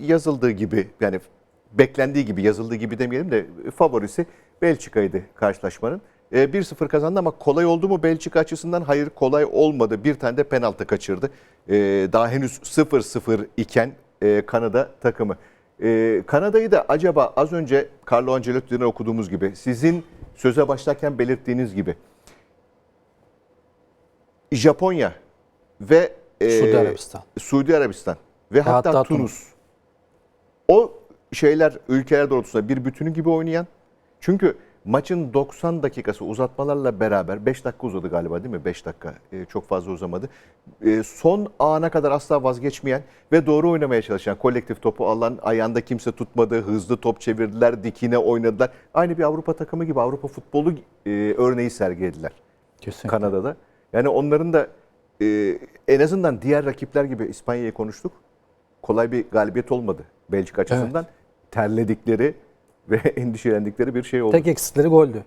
yazıldığı gibi yani beklendiği gibi yazıldığı gibi demeyelim de favorisi Belçika'ydı karşılaşmanın. E, 1-0 kazandı ama kolay oldu mu Belçika açısından? Hayır kolay olmadı. Bir tane de penaltı kaçırdı. E, daha henüz 0-0 iken e, Kanada takımı. E, Kanada'yı da acaba az önce Carlo Ancelotti'den okuduğumuz gibi sizin söze başlarken belirttiğiniz gibi Japonya ve e, Suudi Arabistan. Suudi Arabistan ve hatta, hatta Tunus. O şeyler ülkeler doğrultusunda bir bütünü gibi oynayan. Çünkü maçın 90 dakikası uzatmalarla beraber 5 dakika uzadı galiba değil mi? 5 dakika e, çok fazla uzamadı. E, son ana kadar asla vazgeçmeyen ve doğru oynamaya çalışan kolektif topu alan ayağında kimse tutmadı. Hızlı top çevirdiler, dikine oynadılar. Aynı bir Avrupa takımı gibi Avrupa futbolu e, örneği sergilediler. Kesinlikle. Kanada'da. Yani onların da e, en azından diğer rakipler gibi İspanya'yı konuştuk. Kolay bir galibiyet olmadı Belçika açısından. Terledikleri ve endişelendikleri bir şey oldu. Tek eksikleri goldü.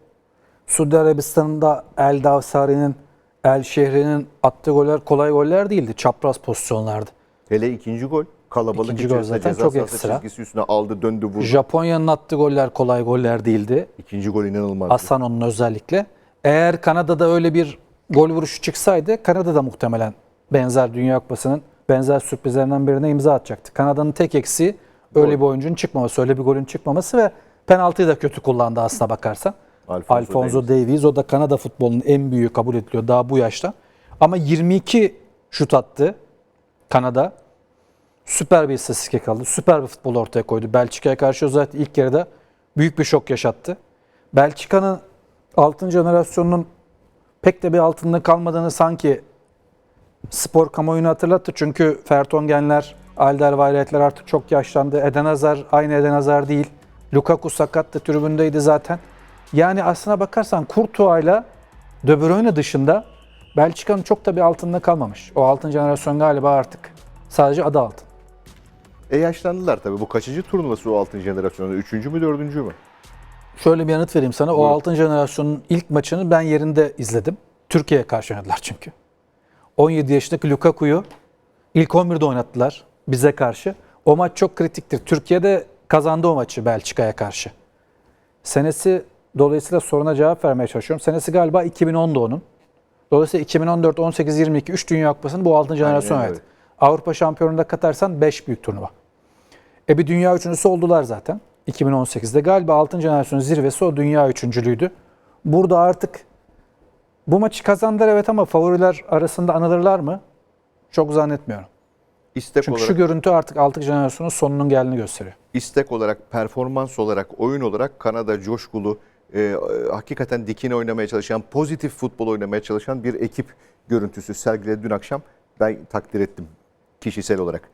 Suudi Arabistan'ın da El Davsari'nin, El Şehri'nin attığı goller kolay goller değildi. Çapraz pozisyonlardı. Hele ikinci gol kalabalık İkinci gol zaten çok ekstra. çizgisi üstüne aldı döndü vurdu. Japonya'nın attığı goller kolay goller değildi. İkinci gol inanılmazdı. Asano'nun özellikle. Eğer Kanada'da öyle bir gol vuruşu çıksaydı Kanada da muhtemelen benzer Dünya Kupası'nın benzer sürprizlerinden birine imza atacaktı. Kanada'nın tek eksiği öyle bir oyuncunun çıkmaması, öyle bir golün çıkmaması ve penaltıyı da kötü kullandı aslına bakarsan. Alfonso Alfonso, Davies. o da Kanada futbolunun en büyüğü kabul ediliyor daha bu yaşta. Ama 22 şut attı Kanada. Süper bir istatistik yakaladı. Süper bir futbol ortaya koydu. Belçika'ya karşı özellikle ilk yarıda büyük bir şok yaşattı. Belçika'nın altın jenerasyonunun pek de bir altında kalmadığını sanki spor kamuoyunu hatırlattı. Çünkü Fertongenler, Alderweireld'ler artık çok yaşlandı. Eden Hazar aynı Eden Hazar değil. Lukaku sakattı, tribündeydi zaten. Yani aslına bakarsan Courtois'la De Bruyne dışında Belçika'nın çok da bir altında kalmamış. O altın jenerasyon galiba artık sadece adı altın. E yaşlandılar tabii. Bu kaçıncı turnuvası o altın jenerasyonu? Üçüncü mü dördüncü mü? Şöyle bir yanıt vereyim sana. O Buyurun. altın jenerasyonun ilk maçını ben yerinde izledim. Türkiye'ye karşı oynadılar çünkü. 17 yaşındaki Lukaku'yu ilk 11'de oynattılar bize karşı. O maç çok kritiktir. Türkiye'de kazandı o maçı Belçika'ya karşı. Senesi dolayısıyla soruna cevap vermeye çalışıyorum. Senesi galiba 2010'da onun. Dolayısıyla 2014, 18, 22, 3 Dünya Kupası'nı bu altın jenerasyon öyle. evet. Avrupa Şampiyonu'nda katarsan 5 büyük turnuva. E bir dünya üçüncüsü oldular zaten. 2018'de galiba altın jenerasyonun zirvesi o dünya üçüncülüğüydü. Burada artık bu maçı kazandılar evet ama favoriler arasında anılırlar mı? Çok zannetmiyorum. İstek Çünkü olarak şu görüntü artık altın jenerasyonun sonunun geldiğini gösteriyor. istek olarak, performans olarak, oyun olarak Kanada coşkulu, e, e, hakikaten dikine oynamaya çalışan, pozitif futbol oynamaya çalışan bir ekip görüntüsü sergiledi dün akşam. Ben takdir ettim kişisel olarak.